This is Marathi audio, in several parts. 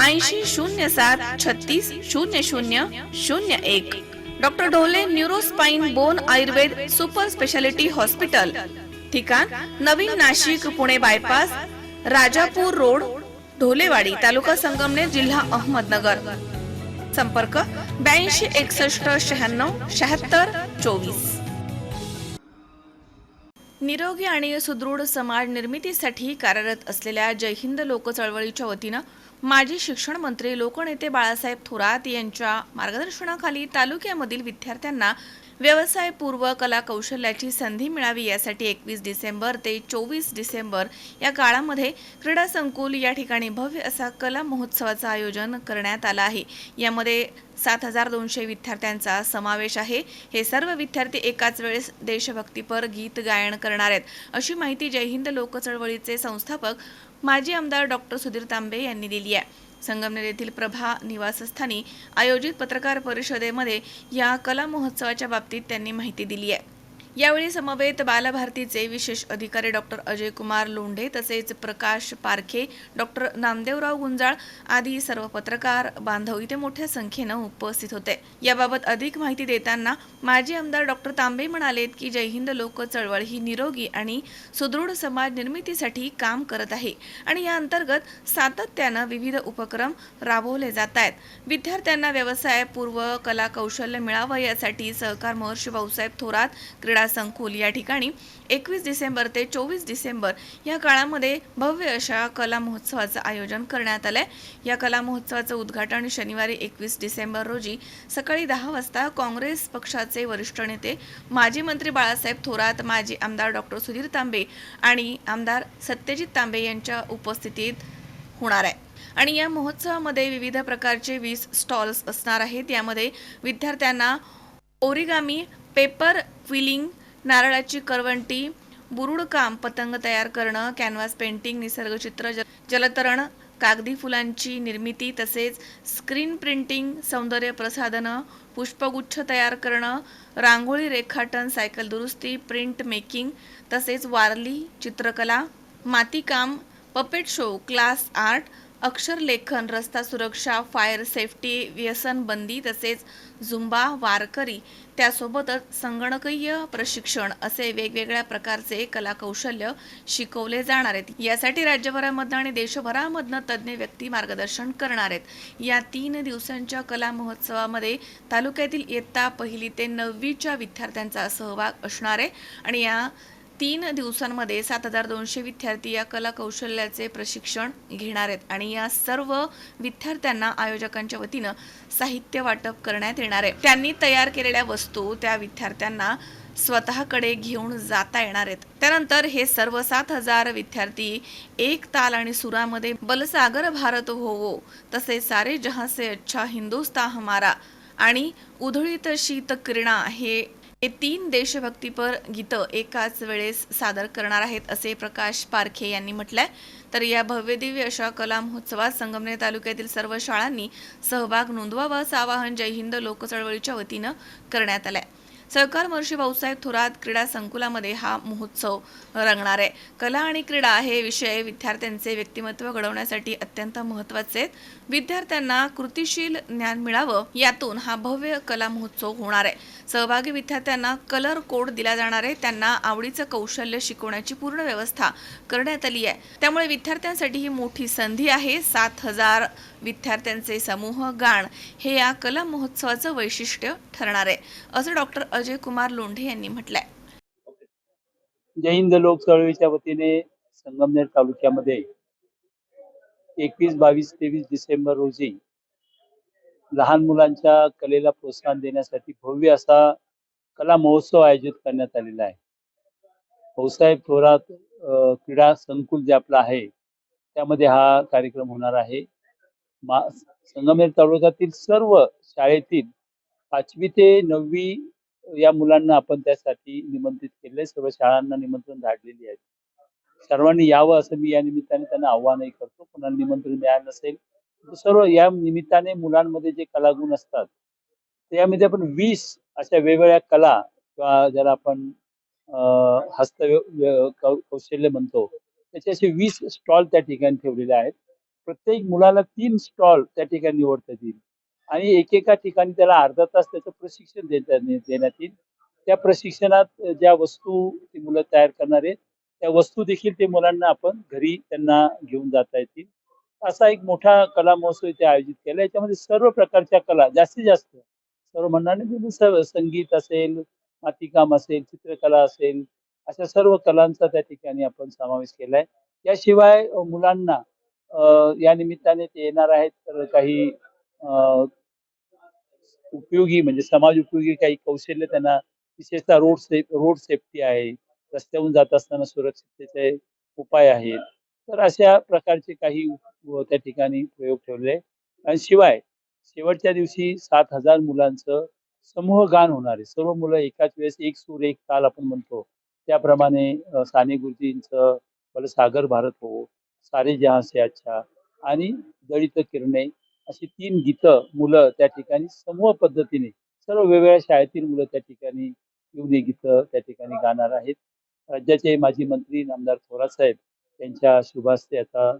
ऐंशी शून्य सात छत्तीस शून्य शून्य शून्य एक. Doctor Dhole neuro spine bone Ayurveda super speciality hospital. ठिकाण नवीन नाशिक पुणे बायपास राजापूर रोड ढोलेवाडी तालुका संगमनेर जिल्हा अहमदनगर. संपर्क ब्याऐंशी एकसष्ट शहाण्णव शहात्तर चोवीस. निरोगी आणि सुदृढ समाज निर्मितीसाठी कार्यरत असलेल्या जय हिंद लोक चळवळीच्या वतीनं माजी शिक्षण मंत्री लोकनेते बाळासाहेब थोरात यांच्या मार्गदर्शनाखाली तालुक्यामधील विद्यार्थ्यांना व्यवसायपूर्व कला कौशल्याची संधी मिळावी यासाठी एकवीस डिसेंबर ते चोवीस डिसेंबर या काळामध्ये क्रीडा संकुल या ठिकाणी भव्य असा कला महोत्सवाचं आयोजन करण्यात आलं आहे. यामध्ये सात हजार दोनशे विद्यार्थ्यांचा समावेश आहे. हे सर्व विद्यार्थी एकाच वेळेस देशभक्तीपर गीत गायन करणार आहेत. अशी माहिती जय हिंद लोकचळवळीचे संस्थापक माजी आमदार डॉक्टर सुधीर तांबे यांनी दिली आहे. संगमनेर येथील प्रभा निवासस्थानी आयोजित पत्रकार परिषदेमध्ये या कला महोत्सवाच्या बाबतीत त्यांनी माहिती दिली आहे. यावेळी समवेत बालभारतीचे विशेष अधिकारी डॉक्टर अजय कुमार लोंढे तसेच प्रकाश पारखे डॉक्टर नामदेवराव गुंजाळ आदी सर्व पत्रकार बांधव इथे मोठ्या संख्येनं उपस्थित होते. याबाबत अधिक माहिती देताना माजी आमदार डॉक्टर तांबे म्हणालेत की जय हिंद लोक चळवळ ही निरोगी आणि सुदृढ समाज निर्मितीसाठी काम करत आहे आणि या अंतर्गत सातत्यानं विविध उपक्रम राबवले जात आहेत. विद्यार्थ्यांना व्यवसायपूर्व कला कौशल्य मिळावं यासाठी सहकार महर्षी भाऊसाहेब थोरात क्रीडा संकुल या ठिकाणी एकवीस डिसेंबर ते चोवीस डिसेंबर या काळामध्ये भव्य अशा कला महोत्सवाचं आयोजन करण्यात आलं आहे या कला महोत्सवाचं उद्घाटन शनिवारी एकवीस डिसेंबर रोजी सकाळी दहा वाजता काँग्रेस पक्षाचे वरिष्ठ नेते माजी मंत्री बाळासाहेब थोरात माजी आमदार डॉक्टर सुधीर तांबे आणि आमदार सत्यजित तांबे यांच्या उपस्थितीत होणार आहे. आणि या महोत्सवामध्ये विविध प्रकारचे वीस स्टॉल्स असणार आहेत. यामध्ये विद्यार्थ्यांना ओरिगामी पेपर क्विलिंग नारळाची करवंटी बुरुडकाम पतंग तयार करणं कॅनव्हास पेंटिंग निसर्गचित्र जल जलतरण कागदी फुलांची निर्मिती तसेच स्क्रीन प्रिंटिंग सौंदर्य प्रसाधनं पुष्पगुच्छ तयार करणं रांगोळी रेखाटन सायकल दुरुस्ती प्रिंट मेकिंग तसेच वारली चित्रकला मातीकाम पपेट शो क्लास आर्ट अक्षरलेखन रस्ता सुरक्षा फायर सेफ्टी व्यसन बंदी तसेच झुंबा वारकरी त्यासोबतच संगणकीय प्रशिक्षण असे वेगवेगळ्या प्रकारचे कलाकौशल्य शिकवले जाणार आहेत. यासाठी राज्यभरामधनं आणि देशभरामधनं तज्ज्ञ व्यक्ती मार्गदर्शन करणार आहेत. या तीन दिवसांच्या कला महोत्सवामध्ये तालुक्यातील इयत्ता पहिली ते नववीच्या विद्यार्थ्यांचा सहभाग असणार आहे. आणि या तीन दिवसांमध्ये सात हजार दोनशे विद्यार्थी या कला कौशल्याचे प्रशिक्षण घेणार आहेत आणि या सर्व विद्यार्थ्यांना आयोजकांच्या वतीनं साहित्य वाटप करण्यात येणार आहे. त्यांनी तयार केलेल्या वस्तू त्या विद्यार्थ्यांना स्वतःकडे घेऊन जाता येणार आहेत. त्यानंतर हे सर्व सात हजार विद्यार्थी एक ताल आणि सुरामध्ये बलसागर भारत होवो तसे सारे जहां से अच्छा हिंदुस्ता हमारा आणि उधळीत शीत किरणा हे हे तीन देशभक्तीपर गीतं एकाच वेळेस सादर करणार आहेत असे प्रकाश पारखे यांनी म्हटलंय. तर या भव्यदिव्य अशा कला महोत्सवात संगमनेर तालुक्यातील सर्व शाळांनी सहभाग नोंदवावा असं आवाहन जय हिंद लोकचळवळीच्या वतीनं करण्यात आलंय. सहकार महर्षी भाऊसाहेब थोरात क्रीडा संकुलामध्ये हा महोत्सव रंगणार आहे. कला आणि क्रीडा हे विषय विद्यार्थ्यांचे व्यक्तिमत्व घडवण्यासाठी अत्यंत महत्त्वाचे आहेत. विद्यार्थ्यांना कृतिशील ज्ञान मिळावं यातून हा भव्य कला महोत्सव होणार आहे. सहभागी विद्यार्थ्यांना कलर कोड दिला जाणार आहे. त्यांना आवडीचं कौशल्य शिकवण्याची पूर्ण व्यवस्था करण्यात आली आहे. त्यामुळे विद्यार्थ्यांसाठी ही मोठी संधी आहे. सात हजार विद्यार्थ्यांचे समूह गाण हे या कला महोत्सवाचं वैशिष्ट्य ठरणार आहे. असं डॉक्टर अजय कुमार लोंढे यांनी म्हटलंय. जय हिंद लोक चळवळीच्या वतीने संगमनेर तालुक्यामध्ये एकवीस बावीस तेवीस डिसेंबर रोजी लहान मुलांच्या कलेला प्रोत्साहन देण्यासाठी भव्य असा कला महोत्सव आयोजित करण्यात आलेला आहे. भाऊसाहेब थोरात क्रीडा संकुल जे आपलं आहे त्यामध्ये हा कार्यक्रम होणार आहे. मा संगमेर तालुक्यातील सर्व शाळेतील पाचवी ते नववी या मुलांना आपण त्यासाठी निमंत्रित केले सर्व शाळांना निमंत्रण धाडलेली आहे. सर्वांनी यावं असं मी या निमित्ताने त्यांना आव्हानही करतो. कोणाला निमंत्रण मिळालं नसेल सर्व या निमित्ताने मुलांमध्ये जे कलागुण असतात त्यामध्ये आपण वीस अशा वेगवेगळ्या कला किंवा ज्याला आपण हस्त कौशल्य म्हणतो त्याचे असे वीस स्टॉल त्या ठिकाणी ठेवलेले आहेत. प्रत्येक मुलाला तीन स्टॉल त्या ठिकाणी निवडता येतील आणि एकेका ठिकाणी त्याला अर्धा तास त्याचं प्रशिक्षण देता देण्यात येईल. त्या प्रशिक्षणात ज्या वस्तू ती मुलं तयार करणार आहेत त्या वस्तू देखील ते मुलांना आपण घरी त्यांना घेऊन जाता येतील. असा एक मोठा कला महोत्सव इथे आयोजित केला. याच्यामध्ये सर्व प्रकारच्या कला जास्तीत जास्त सर्व म्हणणार सर्व संगीत असेल मातीकाम असेल चित्रकला असेल अशा सर्व कलांचा त्या ठिकाणी आपण समावेश केलाय. याशिवाय मुलांना या निमित्ताने ते येणार आहेत तर काही अ, उपयोगी म्हणजे समाज उपयोगी काही कौशल्य त्यांना विशेषतः रोड सेफ रोड सेफ्टी आहे. रस्त्याहून जात असताना सुरक्षिततेचे उपाय आहेत. तर अशा प्रकारचे काही त्या ठिकाणी प्रयोग ठेवले. आणि शिवाय शेवटच्या दिवशी सात हजार मुलांचं समूह गान होणार आहे. सर्व मुलं एकाच वेळेस एक सूर एक ताल आपण म्हणतो. त्याप्रमाणे साने गुरुजींचं मला सागर भारत हो सारे जहां से अच्छा आणि दळित किरणे अशी तीन गीतं मुलं त्या ठिकाणी समूह पद्धतीने सर्व वेगवेगळ्या शाळेतील मुलं त्या ठिकाणी येऊन हे गीतं त्या ठिकाणी गाणार आहेत. राज्याचे माजी मंत्री नामदार थोरात साहेब यांच्या शुभास्ते याचा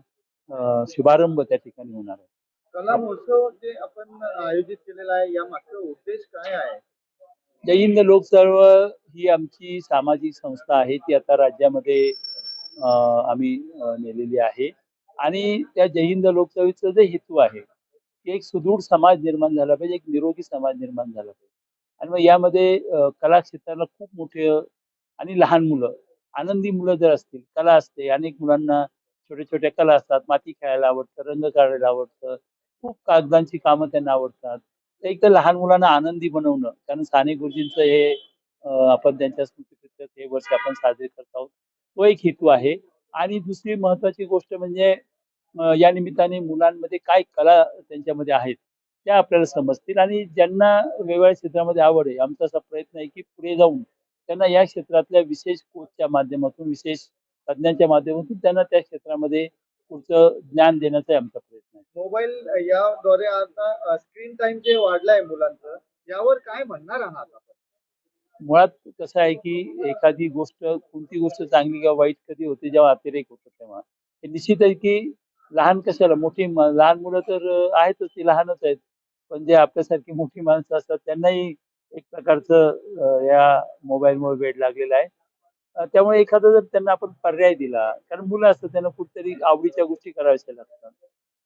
अ, शुभारंभ त्या ठिकाणी होणार आहे. कला महोत्सव जे आपण आयोजित केलेला आहे या मागचा उद्देश काय आहे? जय हिंद लोक चळवळ ही आमची सामाजिक संस्था आहे ती आता राज्यामध्ये आम्ही नेलेली आहे. आणि त्या जय हिंद लोक चळवळीचा जे हेतू आहे की एक सुदृढ समाज निर्माण झाला पाहिजे एक निरोगी समाज निर्माण झाला पाहिजे. आणि मग यामध्ये कला क्षेत्राला खूप मोठे आणि लहान मुलं. आनंदी मुलं जर असतील कला असते अनेक मुलांना छोट्या छोट्या कला असतात माती खेळायला आवडतं रंग काढायला आवडतं खूप कागदांची कामं त्यांना आवडतात. एक तर लहान मुलांना आनंदी बनवणं कारण साने गुरुजींचं हे आपण त्यांच्या स्मृतीप्रित्यर्थ हे वर्ष आपण साजरे करत आहोत तो एक हेतू आहे. आणि दुसरी महत्वाची गोष्ट म्हणजे या निमित्ताने मुलांमध्ये काय कला त्यांच्यामध्ये आहेत त्या आपल्याला समजतील. आणि ज्यांना वेगवेगळ्या क्षेत्रामध्ये आवड आहे आमचा असा प्रयत्न आहे की पुढे जाऊन त्यांना या क्षेत्रातल्या विशेष कोचच्या माध्यमातून विशेष तज्ञांच्या माध्यमातून त्यांना त्या क्षेत्रामध्ये पुढचं ज्ञान देण्याचा आमचा प्रयत्न आहे. मोबाईल याद्वारे आता स्क्रीन टाइम जे वाढलाय मुलांचं यावर काय म्हणणार आहात मुळात कसं आहे की एखादी गोष्ट कोणती गोष्ट चांगली किंवा वाईट कधी होते जेव्हा अतिरेक होतो तेव्हा हे निश्चित आहे की लहान कशाला मोठी लहान मुलं तर आहेतच ती लहानच आहेत. पण जे आपल्यासारखी मोठी माणसं असतात त्यांनाही एक प्रकारचं या मोबाईलमुळे वेळ लागलेला आहे. त्यामुळे एखादा जर त्यांना आपण पर्याय दिला कारण मुलं असतात त्यांना कुठतरी आवडीच्या गोष्टी कराव्याच्या लागतात.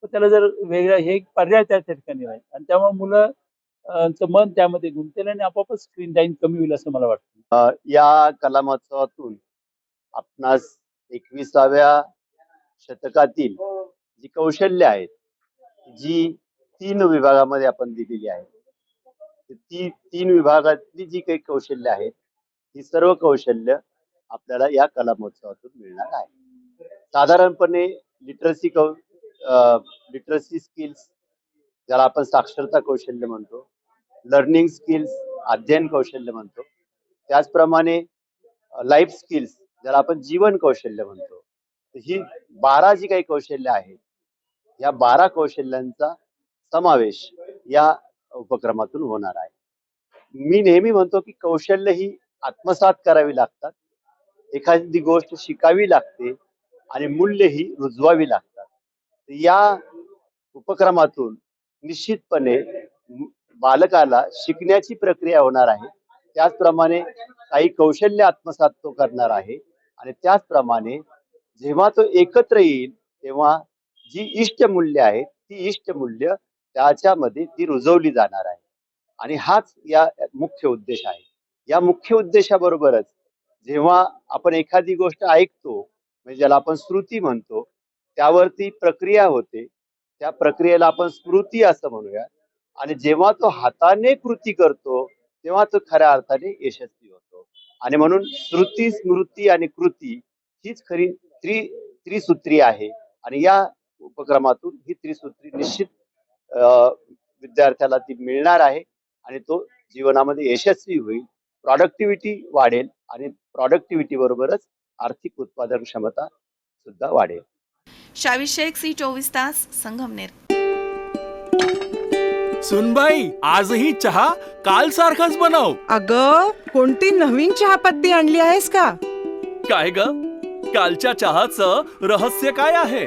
तर त्याला जर वेगळा हे एक पर्याय त्या ठिकाणी आहे आणि त्यामुळे मुलं मन त्यामध्ये गुंतेल आणि आपोआपच स्क्रीन टाईम कमी होईल असं मला वाटतं. या कला महोत्सवातून आपणास एकविसाव्या शतकातील जी कौशल्य आहेत जी तीन विभागामध्ये आपण दिलेली आहेत. ती तीन विभागातली जी काही कौशल्य आहेत ती सर्व कौशल्य आपल्याला या कला महोत्सवातून मिळणार आहे साधारणपणे लिटरसी कौ लिटरसी स्किल्स ज्याला आपण साक्षरता कौशल्य म्हणतो लर्निंग स्किल्स अध्ययन कौशल्य म्हणतो त्याचप्रमाणे लाईफ स्किल्स ज्याला आपण जीवन कौशल्य म्हणतो ही बारा जी काही कौशल्य आहेत या बारा कौशल्यांचा समावेश या उपक्रमातून होणार आहे. मी नेहमी म्हणतो की कौशल्य ही आत्मसात करावी लागतात. एखादी गोष्ट शिकावी लागते आणि मूल्य ही रुजवावी लागतात. तर या उपक्रमातून निश्चितपणे बालकाला शिकण्याची प्रक्रिया होणार आहे. त्याचप्रमाणे काही कौशल्य आत्मसात तो करणार आहे आणि त्याचप्रमाणे जेव्हा तो एकत्र येईल तेव्हा जी इष्ट मूल्य आहेत ती इष्ट मूल्य त्याच्यामध्ये ती रुजवली जाणार आहे. आणि हाच या मुख्य उद्देश आहे. या मुख्य उद्देशाबरोबरच जेव्हा आपण एखादी गोष्ट ऐकतो म्हणजे ज्याला आपण श्रुती म्हणतो त्यावरती प्रक्रिया होते. त्या प्रक्रियेला आपण स्मृती असं म्हणूया. आणि जेव्हा तो हाताने कृती करतो तेव्हा तो खऱ्या अर्थाने यशस्वी होतो. आणि म्हणून श्रुती स्मृती आणि कृती हीच खरी त्रि त्रिसूत्री आहे. आणि या उपक्रमातून ही त्रिसूत्री निश्चित विद्यार्थ्याला ती मिळणार आहे आणि तो जीवनामध्ये यशस्वी होईल. प्रॉडक्टिव्हिटी वाढेल आणि प्रॉडक्टिव्हिटी बरोबरच आर्थिक उत्पादन क्षमता सुद्धा वाढेल. शावी शेख सी चोवीस तास संगमनेर सुनबाई आजही चहा काल सारखाच बनव. अग कोणती नवीन चहापत्ती आणली आहेस का? काय ग? कालच्या चहाचं रहस्य काय आहे?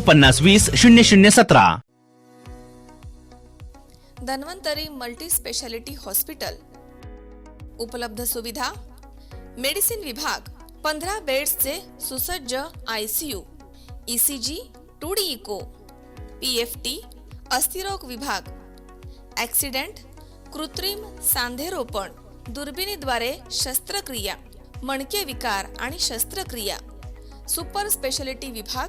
पन्नास वीस शून्य शून्य सतरा. Dhanvantari multi speciality hospital. उपलब्ध सुविधा. मेडिसिन विभाग पंधरा बेड्सचे सुसज्ज I C U. E C G two D echo. P F T अस्थिरोग विभाग. ॲक्सिडेंट कृत्रिम सांधेरोपण दुर्बिणीद्वारे शस्त्रक्रिया मणके विकार आणि शस्त्रक्रिया. सुपर स्पेशालिटी विभाग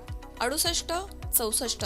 अडुसष्ट चौसष्ट.